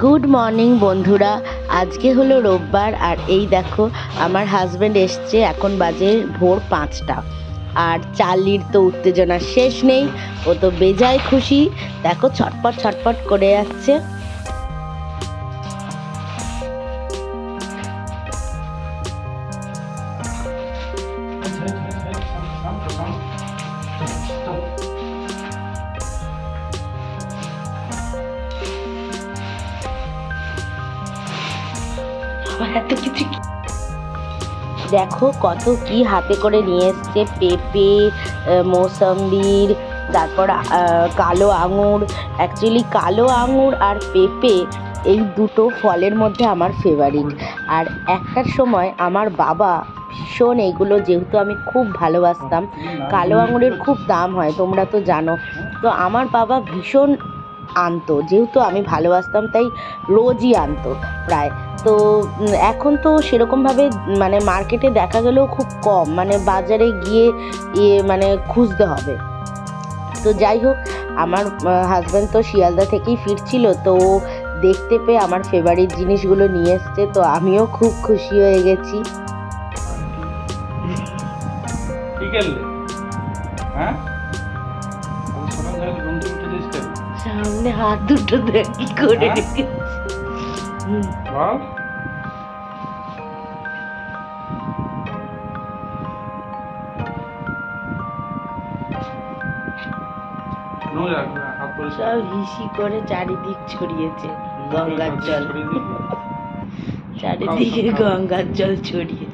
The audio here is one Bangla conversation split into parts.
গুড মর্নিং বন্ধুরা। আজকে হলো রোববার, আর এই দেখো, আমার হাজব্যান্ড এসছে এখন বাজে ভোর পাঁচটা। আর চার্লির তো উত্তেজনা শেষ নেই, ও তো বেজায় খুশি। দেখো, ছটপট ছটপট করে যাচ্ছে দেখো কত কি হাতে করে নিয়ে এসছে। পেঁপে মৌসম্বির, তারপর কালো আঙুর। অ্যাকচুয়ালি কালো আঙুর আর পেঁপে এই দুটো ফলের মধ্যে আমার ফেভারিট আর একটার সময় আমার বাবা ভীষণ এগুলো যেহেতু আমি খুব ভালোবাসতাম, কালো আঙুরের খুব দাম হয়, তোমরা তো জানো। তো আমার বাবা ভীষণ আনতো, যেহেতু আমি ভালোবাসতাম, তাই রোজই আনতো প্রায়। তো এখন তো সেরকমভাবে মানে মার্কেটে দেখা গেলেও খুব কম। মানে বাজারে গিয়ে ইয়ে মানে খুঁজতে হবে। তো যাই হোক আমার হাজব্যান্ড তো শিয়ালদা থেকেই ফিরছিল তো দেখতে পেয়ে আমার ফেভারিট জিনিসগুলো নিয়ে এসছে তো আমিও খুব খুশি হয়ে গেছি। হ্যাঁ? সামনে হাত দুটো দেখ কি করে হ্যাঁ? বল। সব হিসি করে চারিদিক ছড়িয়েছে গঙ্গার জল। ছড়িয়ে? চারিদিকে গঙ্গার জল ছড়িয়েছে।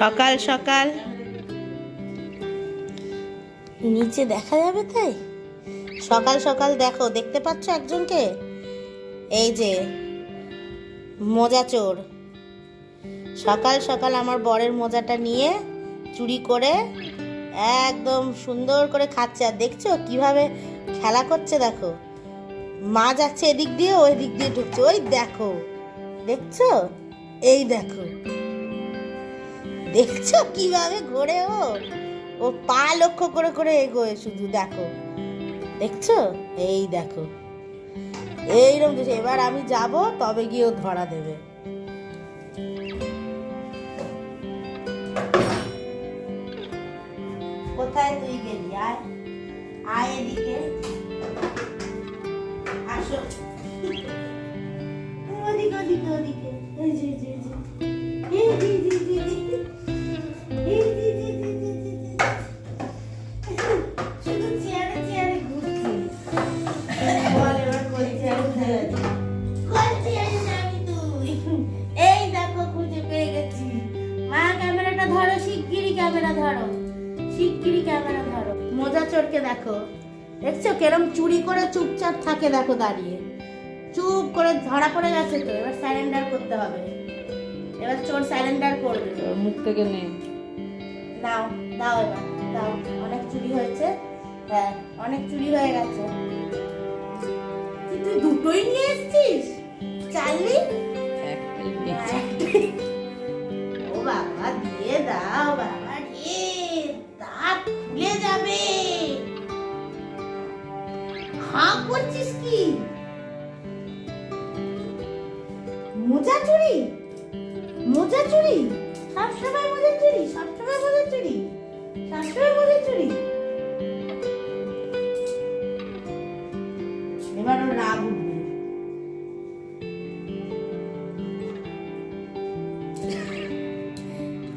সকাল সকাল। নিচে দেখা যাবে তাই? সকাল সকাল দেখো, দেখতে পাচ্ছ একজনকে? এই যে, মোজা চোর। সকাল সকাল আমার বরের মোজাটা নিয়ে চুরি করে একদম সুন্দর করে খাচ্ছে। আর দেখছ কীভাবে খেলা করছে, দেখো। মা যাচ্ছে এদিক দিয়ে ওই দিক দিয়ে ঢুকছে। ওই দেখো, দেখছ? এই দেখো। দেখছ কীভাবে ঘোরে ও? ও পা লক্ষ্য করে করে এগোয় শুধু দেখো। দেখছ? এই দেখো। এইরকম কিছু এবার আমি যাব তবে গিয়ে ও ধরা দেবে। কোথায় তুই গেলি? আয়। এদিকে। আসো। ওদিকে ওদিকে ওদিকে। এই যে, এই যে। এই যে, করে চুপচাপ থাকে দেখো দাঁড়িয়ে। চুপ করে ধরা পড়ে গেছে তো এবার স্যারেন্ডার করতে হবে। এবার চোর স্যারেন্ডার করবে। মুখ থেকে নেই নাও দাও এবার দাও। অনেক চুরি হয়েছে। হ্যাঁ অনেক চুরি হয়ে গেছে। তুই দুটোই নিয়ে এসেছিস? একটাই পেয়েছি। ও বাবা দিয়ে দাও বাবা রে দাঁত খুলে যাবে। হাঁ করছিস কি? মোজা চুরি? মোজা চুরি? সবসময় মোজা চুরি? সবসময় মোজা চুরি? সবসময় মোজা চুরি? এবার ওর রাগ উঠবে।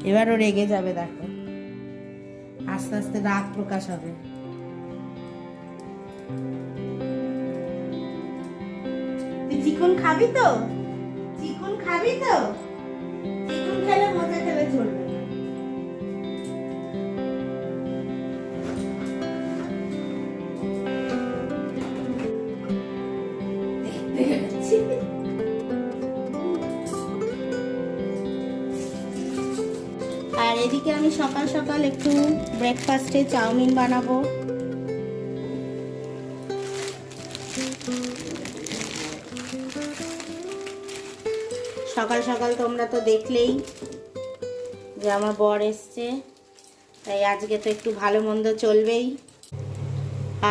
এবার ও রেগে যাবে, দেখো। আস্তে আস্তে রাগ প্রকাশ হবে। চিকন খাবি তো? চিকন খাবি তো? চিকন খেলে মজা খেলে চলবে। আর এদিকে আমি সকাল সকাল একটু ব্রেকফাস্টে চাউমিন বানাবো। সকাল তোমরা তো দেখলেই যে আমার বর এসছে। তাই আজকে তো একটু ভালো মন্দ চলবেই।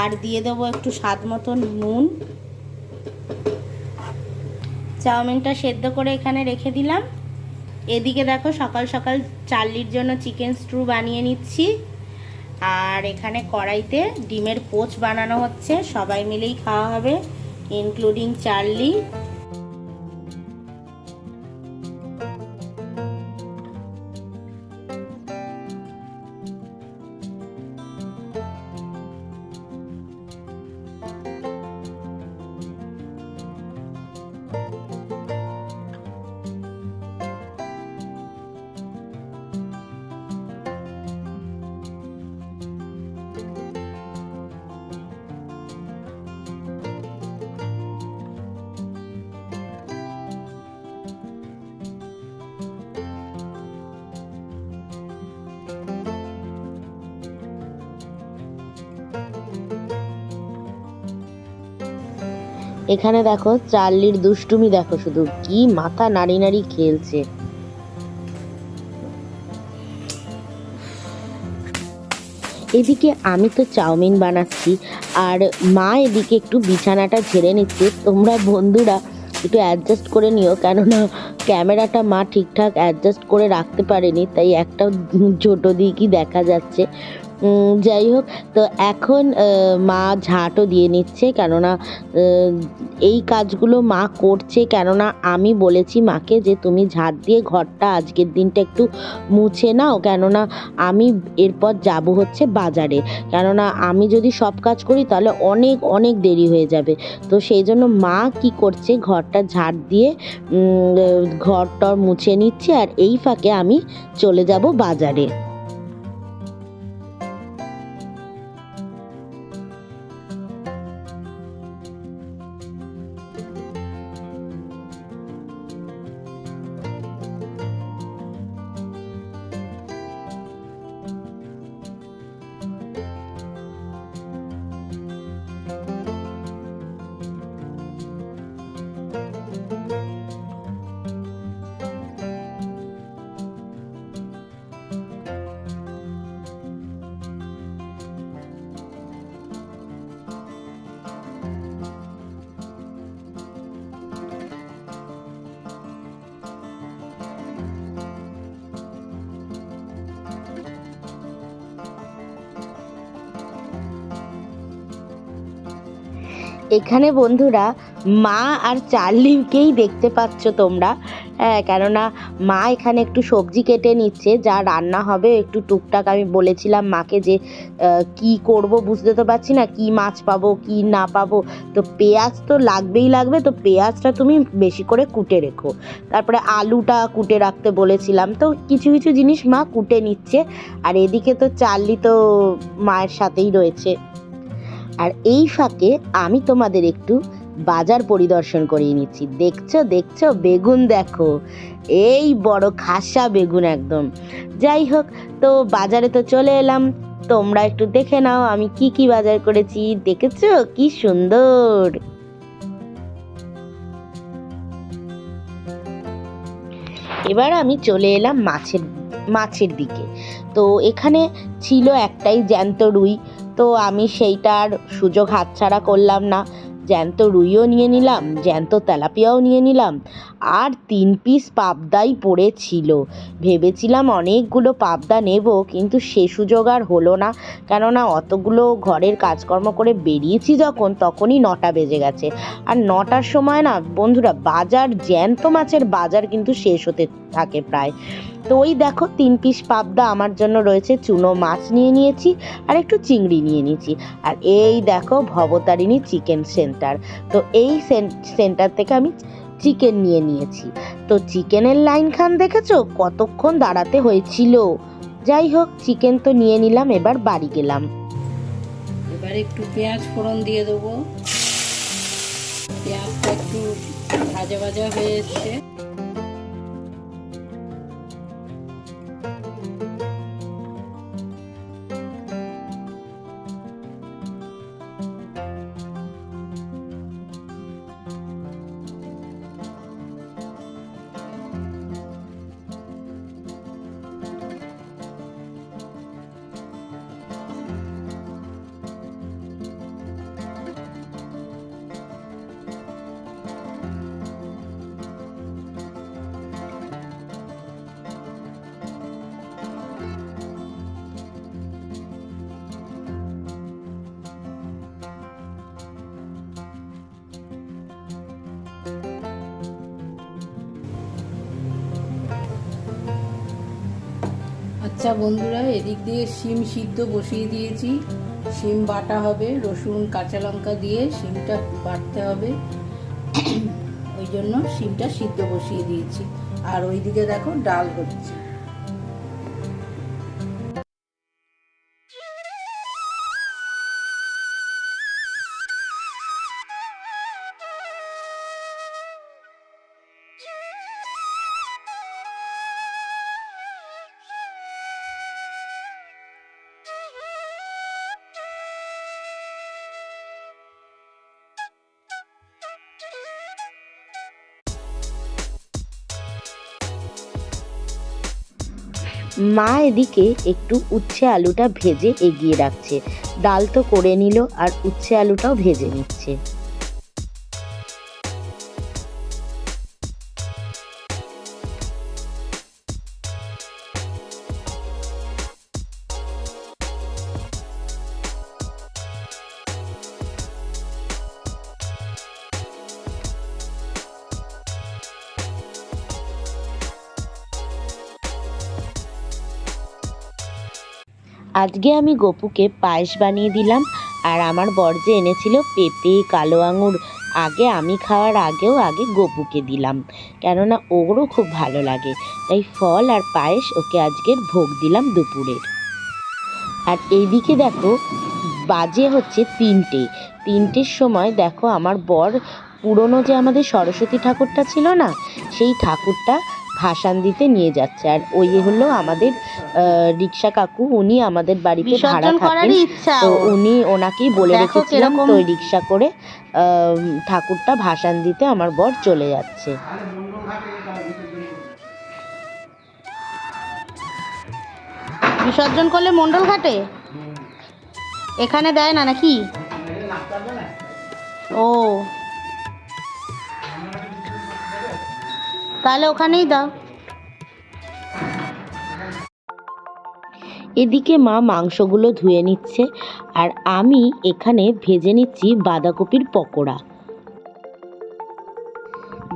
আর দিয়ে দেবো একটু স্বাদ মতন নুন। চাউমিনটা সেদ্ধ করে এখানে রেখে দিলাম। এদিকে দেখো সকাল সকাল চার্লির জন্য চিকেন স্ট্রু বানিয়ে নিচ্ছি। আর এখানে কড়াইতে ডিমের পোচ বানানো হচ্ছে। সবাই মিলেই খাওয়া হবে ইনক্লুডিং চার্লি এখানে দেখো চার্লির দুষ্টুমি দেখো শুধু। কি মাথা নাড়ি নাড়ি খেলছে। এদিকে আমি তো চাউমিন বানাচ্ছি, আর মা এদিকে একটু বিছানাটা ঝেড়ে নিচ্ছে। তোমরা বন্ধুরা একটু অ্যাডজাস্ট করে নিও, কেননা ক্যামেরাটা মা ঠিকঠাক অ্যাডজাস্ট করে রাখতে পারেনি, তাই একটা ছোটো দিকই দেখা যাচ্ছে। যাই হোক তো এখন মা ঝাঁটও দিয়ে নিচ্ছে কেননা এই কাজগুলো মা করছে কেননা আমি বলেছি মাকে যে তুমি ঝাঁট দিয়ে ঘরটা আজকের দিনটা একটু মুছে নাও কেননা আমি এরপর যাব হচ্ছে বাজারে। কেননা আমি যদি সব কাজ করি তাহলে অনেক অনেক দেরি হয়ে যাবে। তো সেই জন্য মা কি করছে ঘরটা ঝাড় দিয়ে উম, ঘরটা মুছে নিচ্ছে আর এই ফাঁকে আমি চলে যাব বাজারে। এখানে বন্ধুরা মা আর চার্লিকেই দেখতে পাচ্ছ তোমরা। হ্যাঁ কেননা মা এখানে একটু সবজি কেটে নিচ্ছে, যা রান্না হবে একটু টুকটাক। আমি বলেছিলাম মাকে যে কি করব বুঝতে তো পারছি না, কি মাছ পাবো, কি না পাবো। তো পেঁয়াজ তো লাগবেই লাগবে, তো পেঁয়াজটা তুমি বেশি করে কুটে রেখো। তারপরে আলুটা কুটে রাখতে বলেছিলাম। তো কিছু কিছু জিনিস মা কুটে নিচ্ছে। আর এদিকে তো চার্লি তো মায়ের সাথেই রয়েছে। আর এই ফাঁকে আমি তোমাদের একটু বাজার পরিদর্শন করিয়ে নিচ্ছি। দেখছ দেখছ? বেগুন দেখো। এই বড় খাসা বেগুন একদম। যাই হোক, তো বাজারে তো চলে এলাম। তোমরা একটু দেখে নাও আমি কি কি বাজার করেছি। দেখেছ? কি সুন্দর! এবার আমি চলে এলাম মাছের মাছের দিকে। তো এখানে ছিল একটাই জ্যান্ত রুই। তো আমি সেইটার সুযোগ হাতছাড়া করলাম না। জ্যান্ত রুইও নিয়ে নিলাম, জ্যান্ত তেলাপিয়াও নিয়ে নিলাম। আর তিন পিস পাবদাই পড়েছিল। ভেবেছিলাম অনেকগুলো পাবদা নেব, কিন্তু সে সুযোগ আর হলো না। কেননা অতগুলো ঘরের কাজকর্ম করে বেরিয়েছি যখন, তখনই নটা বেজে গেছে। আর নটার সময় না, বন্ধুরা, বাজার, জ্যান্ত মাছের বাজার কিন্তু শেষ হতে থাকে প্রায়। তো ওই দেখো, তিন পিস পাবদা আমার জন্য রয়েছে, চুনো মাছ নিয়ে নিয়েছি আর একটু চিংড়ি নিয়ে নিয়েছি। আর এই দেখো ভবতারিণী চিকেন সেন্টার। তো এই সেন্টার থেকে আমি চিকেন নিয়ে নিয়েছি। তো চিকেনের লাইন খান দেখেছ? কতক্ষণ দাঁড়াতে হয়েছিল। যাই হোক, চিকেন তো নিয়ে নিলাম, এবার বাড়ি গেলাম। এবার একটু পেঁয়াজ ফোড়ন দিয়ে দেবো। পেঁয়াজটা একটু ভাজা ভাজা হয়ে এসছে। আচ্ছা বন্ধুরা, এদিক দিয়ে শিম সিদ্ধ বসিয়ে দিয়েছি। শিম বাটা হবে, রসুন, কাঁচা লঙ্কা দিয়ে শিমটা বাটতে হবে। ওই জন্য শিমটা সিদ্ধ বসিয়ে দিয়েছি। আর ওইদিকে দেখো ডাল হচ্ছে। মা এদিকে একটু উচ্ছে আলুটা ভেজে এগিয়ে রাখছে। ডাল তো করে নিল আর উচ্ছে আলুটাও ভেজে নিচ্ছে। আজকে আমি গপুকে পায়েস বানিয়ে দিলাম, আর আমার বর যে এনেছিল পেঁপে, কালো আঙুর, আগে আমি খাওয়ার আগেও আগে গপুকে দিলাম। কেননা ওরও খুব ভালো লাগে, তাই ফল আর পায়েস ওকে আজকের ভোগ দিলাম দুপুরের আর এইদিকে দেখো, বাজে হচ্ছে তিনটে। তিনটের সময় দেখো আমার বর পুরনো যে আমাদের সরস্বতী ঠাকুরটা ছিল না, সেই ঠাকুরটা ভাসান দিতে নিয়ে যাচ্ছে। আর ওই হলো আমাদের আহ, রিক্সা কাকু। উনি আমাদের বাড়িতে ভাড়া থাকেন। তো উনি ওনাকেই বলে রেখেছিলাম তো ওই রিক্সা করে আহ, ঠাকুরটা ভাসান দিতে আমার বর চলে যাচ্ছে। বিসর্জন করলে মন্ডল ঘাটে? এখানে দেয় না নাকি? ও। তাহলে ওখানেই দাও। এদিকে মা মাংসগুলো ধুয়ে নিচ্ছে আর আমি এখানে ভেজে নিচ্ছি বাঁধাকপির পকোড়া।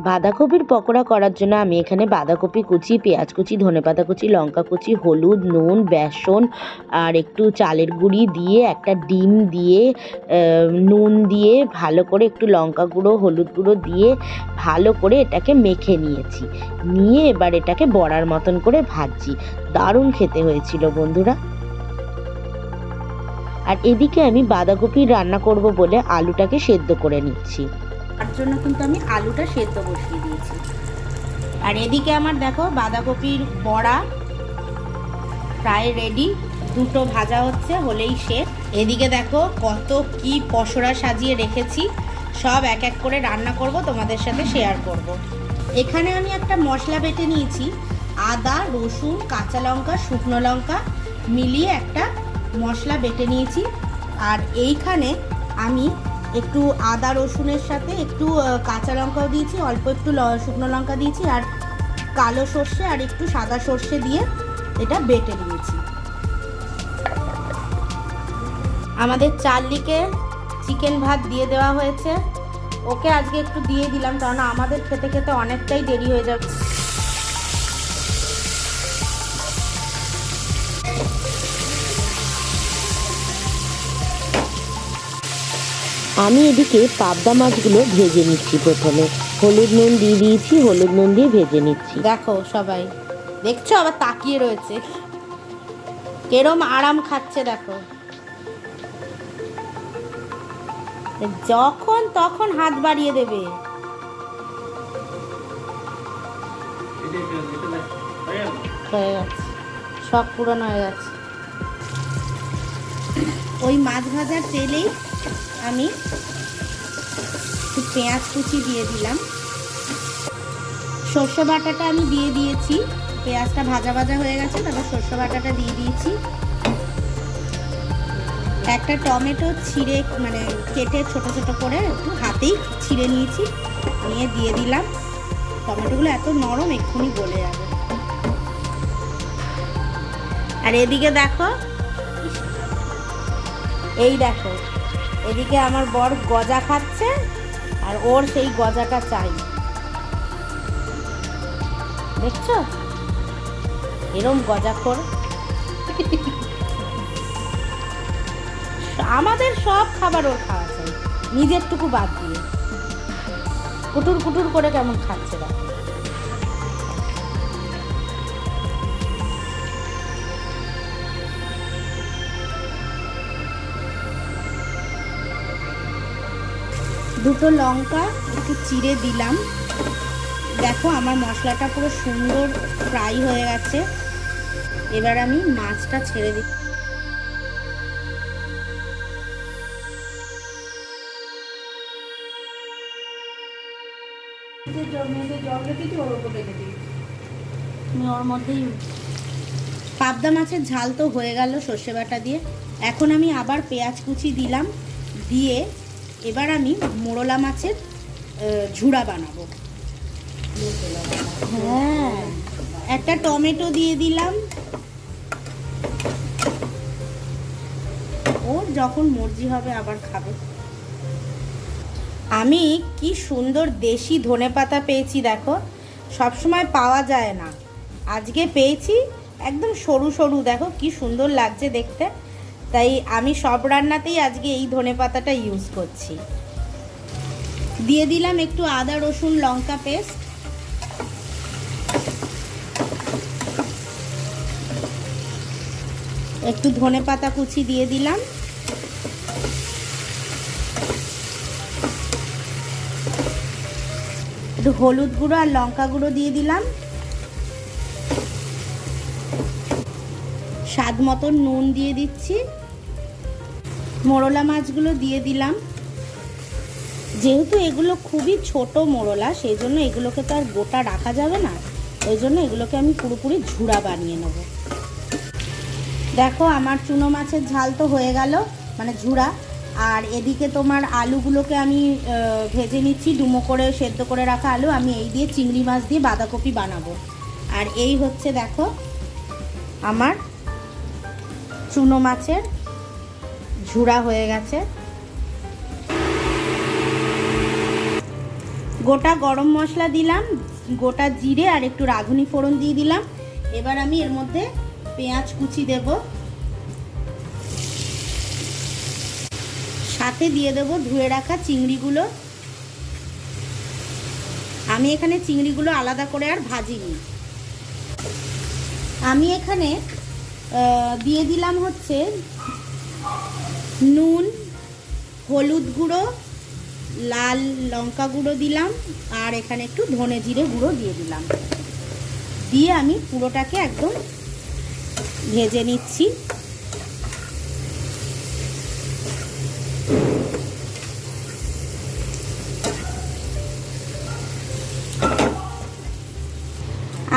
বাঁধাকপির পকোড়া করার জন্য আমি এখানে বাঁধাকপি কুচি, পেঁয়াজ কুচি, ধনেপাতা কুচি, লঙ্কা কুচি, হলুদ, নুন, বেসন আর একটু চালের গুঁড়ি দিয়ে, একটা ডিম দিয়ে নুন দিয়ে ভালো করে একটু লঙ্কা গুঁড়ো, হলুদ গুঁড়ো দিয়ে ভালো করে এটাকে মেখে নিয়েছি। নিয়ে এবার এটাকে বড়ার মতন করে ভাজছি। দারুণ খেতে হয়েছিল বন্ধুরা। আর এদিকে আমি বাঁধাকপি রান্না করব বলে আলুটাকে সেদ্ধ করে নিচ্ছি। তার জন্য কিন্তু আমি আলুটা সেদ্ধ বসিয়ে দিয়েছি। আর এদিকে আমার দেখো বাঁধাকপির বড়া প্রায় রেডি দুটো ভাজা হচ্ছে, হলেই শেষ। এদিকে দেখো কত কি পসরা সাজিয়ে রেখেছি। সব এক এক করে রান্না করব, তোমাদের সাথে শেয়ার করব। এখানে আমি একটা মশলা বেটে নিয়েছি। আদা, রসুন, কাঁচা লঙ্কা, শুকনো লঙ্কা মিলিয়ে একটা মশলা বেটে নিয়েছি। আর এইখানে আমি একটু আদা রসুনের সাথে একটু কাঁচা লঙ্কাও দিয়েছি, অল্প একটু শুকনো লঙ্কা দিয়েছি আর কালো সর্ষে আর একটু সাদা সর্ষে দিয়ে এটা বেটে নিয়েছি। আমাদের চার্লিকে চিকেন ভাত দিয়ে দেওয়া হয়েছে। ওকে আজকে একটু দিয়ে দিলাম কারণ আমাদের খেতে খেতে অনেকটাই দেরি হয়ে যাচ্ছে। আমি এদিকে পাবদা মাছগুলো ভেজে নিচ্ছি প্রথমে। হলুদ নুন দিয়ে দিয়েছি হলুদ নুন দিয়ে ভেজে নিচ্ছি। দেখো সবাই দেখছ আবার তাকিয়ে রয়েছে? কেরম আরাম খাচ্ছে দেখো। যখন তখন হাত বাড়িয়ে দেবে। হয়ে গেছে। শখ পূরণ হয়ে গেছে। ওই মাছ ভাজার তেলেই আমি পেঁয়াজ কুচি দিয়ে দিলাম। সর্ষে বাটাটা আমি দিয়ে দিয়েছি। পেঁয়াজটা ভাজা ভাজা হয়ে গেছে, তারপর সর্ষে বাটাটা দিয়ে দিয়েছি। একটা টমেটো ছিঁড়ে মানে কেটে ছোট ছোট করে একটু হাতেই ছিঁড়ে নিয়েছি, নিয়ে দিয়ে দিলাম। টমেটোগুলো এত নরম, এক্ষুনি গলে যাবে। আর এদিকে দেখো, এই দেখো এদিকে আমার বর গজা খাচ্ছে আর ওর সেই গজাটা চাই। দেখছ? এরম গজাখোর। আমাদের সব খাবার ওর খাওয়া চাই। নিজেরটুকু বাদ দিয়ে। কুটুর কুটুর করে কেমন খাচ্ছে দেখো। দুটো লঙ্কা একটু চিড়ে দিলাম। দেখো আমার মশলাটা পুরো সুন্দর ফ্রাই হয়ে গেছে। এবার আমি মাছটা ছেড়ে দিই ওর মধ্যেই পাবদা মাছের ঝাল তো হয়ে গেল সর্ষে বাটা দিয়ে। এখন আমি আবার পেঁয়াজ কুচি দিলাম দিয়ে এবার আমি মোরলা মাছের ঝুড়া বানাবো। হ্যাঁ একটা টমেটো দিয়ে দিলাম। ওর যখন মর্জি হবে আবার খাবে। আমি কি সুন্দর দেশি ধনেপাতা পেয়েছি দেখো। সবসময় পাওয়া যায় না। আজকে পেয়েছি, একদম সরু সরু, দেখো কি সুন্দর লাগছে দেখতে। তাই আমি সব রান্নাতেই আজকে এই ধনেপাতাটা ইউজ করছি। দিয়ে দিলাম একটু আদা, রসুন, লঙ্কা পেস্ট একটু ধনেপাতা কুচি দিয়ে দিলাম। একটু হলুদ গুঁড়ো আর লঙ্কা গুঁড়ো দিয়ে দিলাম। স্বাদ মতন নুন দিয়ে দিচ্ছি। মোরলা মাছগুলো দিয়ে দিলাম। যেহেতু এগুলো খুবই ছোট মোরলা সেই জন্য এগুলোকে তো আর গোটা রাখা যাবে না। ওই জন্য এগুলোকে আমি পুরোপুরি ঝুড়া বানিয়ে নেব। দেখো, আমার চুনো মাছের ঝাল তো হয়ে গেল মানে ঝুড়া। আর এদিকে তোমার আলুগুলোকে আমি ভেজে নিচ্ছি, ডুমো করে, সেদ্ধ করে রাখা আলু। আমি এই দিয়ে চিংড়ি মাছ দিয়ে বাঁধাকপি বানাবো। আর এই হচ্ছে, দেখো, আমার চুনো মাছের ঝুড়া হয়ে গেছে। গোটা গরম মশলা দিলাম, গোটা জিরে আর একটু রাঁধুনি ফোড়ন দিয়ে দিলাম। এবার আমি এর মধ্যে পেঁয়াজ কুচি দেব। সাথে দিয়ে দেব ধুয়ে রাখা চিংড়িগুলো। আমি এখানে চিংড়িগুলো আলাদা করে আর ভাজিনি। আমি এখানে দিয়ে দিলাম হচ্ছে নুন, হলুদ গুঁড়ো, লাল লঙ্কা গুঁড়ো দিলাম, আর এখানে একটু ধনে জিরে গুঁড়ো দিয়ে দিলাম। দিয়ে আমি পুরোটাকে একদম ভেজে নিচ্ছি।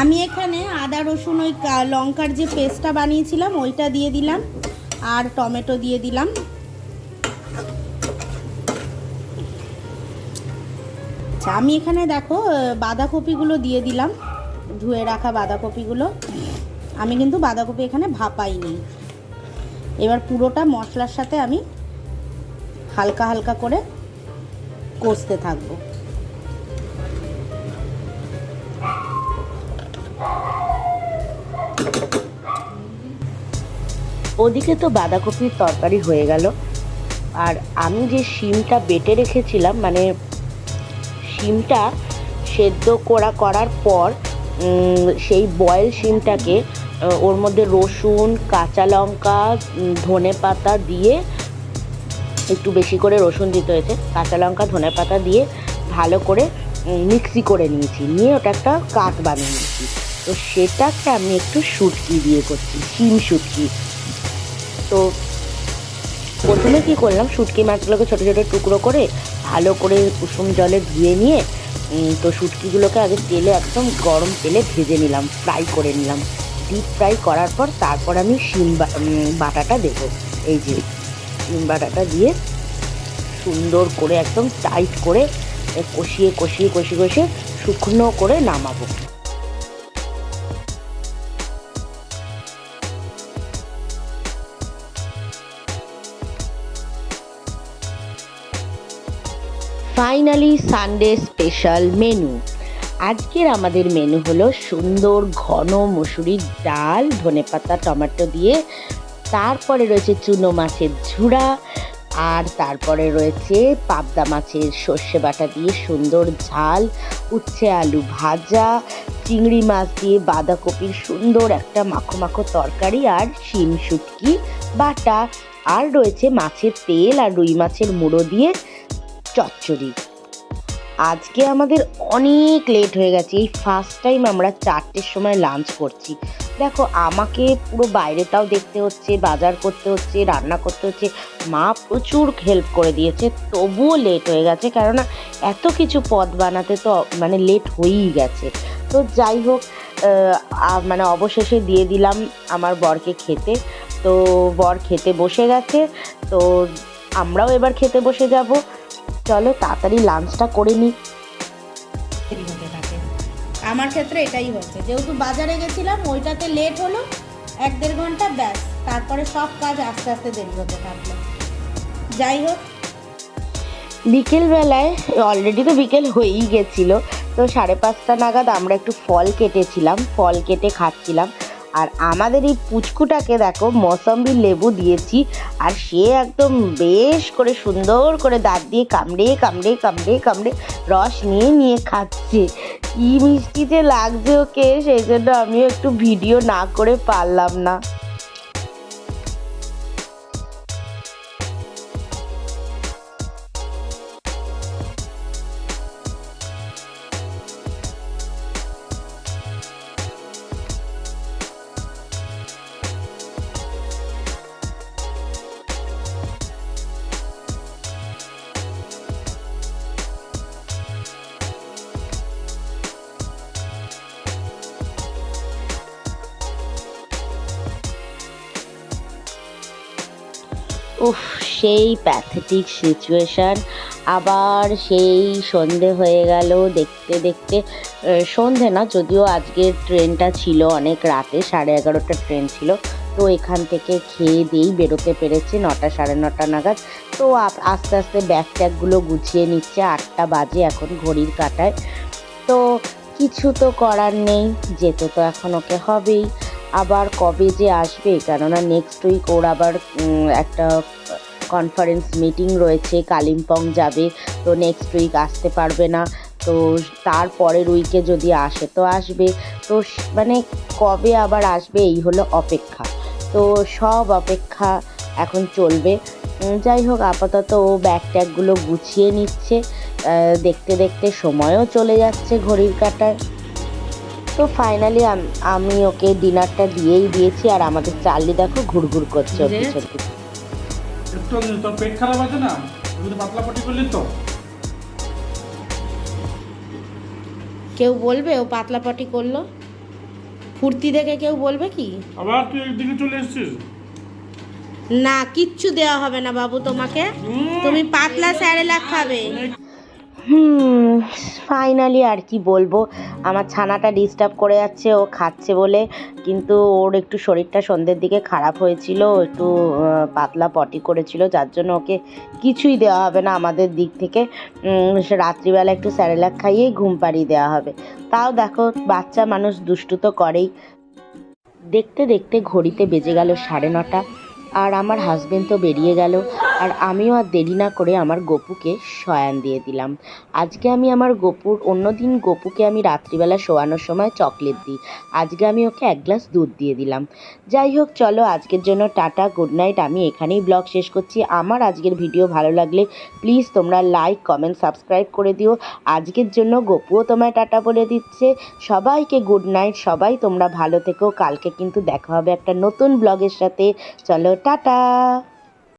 আমি এখানে আদা, রসুন, ওই লঙ্কার যে পেস্টটা বানিয়েছিলাম, ওইটা দিয়ে দিলাম, আর টমেটো দিয়ে দিলাম। আচ্ছা আমি এখানে দেখো বাঁধাকপিগুলো দিয়ে দিলাম, ধুয়ে রাখা বাঁধাকপিগুলো। আমি কিন্তু বাঁধাকপি এখানে ভাপাইনি। এবার পুরোটা মশলার সাথে আমি হালকা হালকা করে কষতে থাকব। ওদিকে তো বাঁধাকপির তরকারি হয়ে গেল। আর আমি যে শিমটা বেটে রেখেছিলাম মানে শিমটা সেদ্ধ করা করার পর সেই বয়েল শিমটাকে ওর মধ্যে রসুন, কাঁচা লঙ্কা ধনে পাতা দিয়ে একটু বেশি করে রসুন দিতে হয়েছে। কাঁচা লঙ্কা, ধনে পাতা দিয়ে ভালো করে মিক্সি করে নিয়েছি। নিয়ে ওটা একটা কাঠ বানিয়ে নিয়েছি। তো সেটাকে আমি একটু শুটকি দিয়ে করছি, শিম শুটকি। তো প্রথমে কি করলাম, শুটকি মাছগুলোকে ছোটো ছোটো টুকরো করে ভালো করে কুসুম জলে ধুয়ে নিয়ে তো শুটকিগুলোকে আগে তেলে, একদম গরম তেলে ভেজে নিলাম ফ্রাই করে নিলাম। ডিপ ফ্রাই করার পর তারপর আমি শিম বাটাটা দেবো। এই যে, শিম বাটাটা দিয়ে সুন্দর করে একদম টাইট করে কষিয়ে কষিয়ে কষিয়ে কষিয়ে শুকনো করে নামাবো। Finally Sunday special menu. আজকের আমাদের মেনু হলো সুন্দর ঘন মুসুরির ডাল ধনেপাতা টমেটো দিয়ে। তারপরে রয়েছে চুনো মাছের ঝুড়া আর তারপরে রয়েছে পাবদা মাছের সর্ষে বাটা দিয়ে সুন্দর ঝাল, উচ্ছে আলু ভাজা, চিংড়ি মাছ দিয়ে বাঁধাকপির সুন্দর একটা মাখো মাখো তরকারি আর শিম শুটকি, বাটা। আর রয়েছে মাছের তেল আর রুই মাছের মুড়ো দিয়ে চচ্চড়ি। আজকে আমাদের অনেক লেট হয়ে গেছে, এই ফার্স্ট টাইম আমরা চারটের সময় লাঞ্চ করছি। দেখো, আমাকে পুরো বাইরেটাও দেখতে হচ্ছে, বাজার করতে হচ্ছে, রান্না করতে হচ্ছে। মা প্রচুর হেল্প করে দিয়েছে, তবুও লেট হয়ে গেছে, কেননা এত কিছু পদ বানাতে তো মানে লেট হয়েই গেছে। তো যাই হোক মানে অবশেষে দিয়ে দিলাম আমার বরকে খেতে। তো বর খেতে বসে গেছে, তো আমরাও এবার খেতে বসে যাব। চলো তাড়াতাড়ি লাঞ্চটা করে নিই আমার ক্ষেত্রে এটাই হচ্ছে যেহেতু বাজারে গেছিলাম ওইটাতে লেট হলো এক দেড় ঘণ্টা ব্যাস। তারপরে সব কাজ আস্তে আস্তে দেরি হতে থাকল। যাই হোক। বিকেলবেলায় অলরেডি তো বিকেল হয়েই গেছিল তো সাড়ে পাঁচটা নাগাদ আমরা একটু ফল কেটেছিলাম ফল কেটে খাচ্ছিলাম। আর আমাদের এই পুচকুটাকে দেখো মৌসম্বি লেবু দিয়েছি আর সে একদম বেশ করে সুন্দর করে দাঁত দিয়ে কামড়ে কামড়ে কামড়ে কামড়ে রস নিয়ে নিয়ে খাচ্ছে। কী মিষ্টি যে লাগছে ওকে, সেই জন্য আমিও একটু ভিডিও না করে পারলাম না। উফ, সেই প্যাথেটিক সিচুয়েশান আবার সেই সন্ধে হয়ে গেল, দেখতে দেখতে সন্ধে না, যদিও আজকের ট্রেনটা ছিল অনেক রাতে, সাড়ে এগারোটা ট্রেন ছিল। তো এখান থেকে খেয়ে দিয়েই বেরোতে পেরেছি, নটা সাড়ে নটা নাগাদ। তো আস্তে আস্তে ব্যাগ ট্যাগগুলো গুছিয়ে নিচ্ছে, আটটা বাজে এখন ঘড়ির কাটায়। তো কিছু তো করার নেই, যেতে তো এখন ওকে হবেই। আবার কবে যে আসবে? কেননা নেক্সট উইক ওর আবার একটা কনফারেন্স মিটিং রয়েছে, কালিম্পং যাবে, তো নেক্সট উইক আসতে পারবে না। তো তারপরের উইকে যদি আসে, তো আসবে। তো মানে কবে আবার আসবে, এই হলো অপেক্ষা। তো সব অপেক্ষা এখন চলবে। যাই হোক, আপাতত ও ব্যাগ ট্যাগগুলো গুছিয়ে নিচ্ছে। দেখতে দেখতে সময়ও চলে যাচ্ছে ঘড়ির কাঁটায়। তো ফাইনালি আমি ওকে ডিনারটা দিয়েই দিয়েছি আর আমাদের চার্লি দেখো ঘুরঘুর করছে ওর পিছন পিছন। একটু তোর পেট খারাপ আছে না? তুই তো পাতলা পটি করলি তো। কেউ বলবে ও পাতলা পটি করল? ফুর্তি দেখে কেউ বলবে কি? আবার তুই একদিকে চলে এসেছিস? না কিচ্ছু দেওয়া হবে না বাবু তোমাকে। তুমি পাতলা স্যারেলাক খাবে। হুম ফাইনালি আর কি বলব। আমার ছানাটা ডিস্টার্ব করে যাচ্ছে, ও খাচ্ছে বলে। কিন্তু ওর একটু শরীরটা সন্ধ্যের দিকে খারাপ হয়েছিল, একটু পাতলা পটি করেছিল, যার জন্য ওকে কিছুই দেওয়া হবে না আমাদের দিক থেকে। রাত্রিবেলা একটু স্যারেলাক খাইয়েই ঘুম পাড়িয়ে দেওয়া হবে। তাও দেখো, বাচ্চা মানুষ দুষ্টু তো করেই। দেখতে দেখতে ঘড়িতে বেজে গেল সাড়ে নটা, আর আমার হাজবেন্ড তো বেরিয়ে গেল। আর আমিও আর দেরি না করে আমার গপুকে শয়ান দিয়ে দিলাম। আজকে আমি আমার গপুর, অন্যদিন গপুকে আমি রাত্রিবেলা শোয়ানোর সময় চকলেট দিই। আজকে আমি ওকে এক গ্লাস দুধ দিয়ে দিলাম। যাই হোক, চলো আজকের জন্য টাটা, গুড নাইট। আমি এখানেই ব্লগ শেষ করছি। আমার আজকের ভিডিও ভালো লাগলে প্লিজ তোমরা লাইক, কমেন্ট, সাবস্ক্রাইব করে দিও। আজকের জন্য গপুও তোমায় টাটা বলে দিচ্ছে। সবাইকে গুড নাইট। সবাই তোমরা ভালো থেকো। কালকে কিন্তু দেখা হবে একটা নতুন ব্লগের সাথে। চলো, টাটা!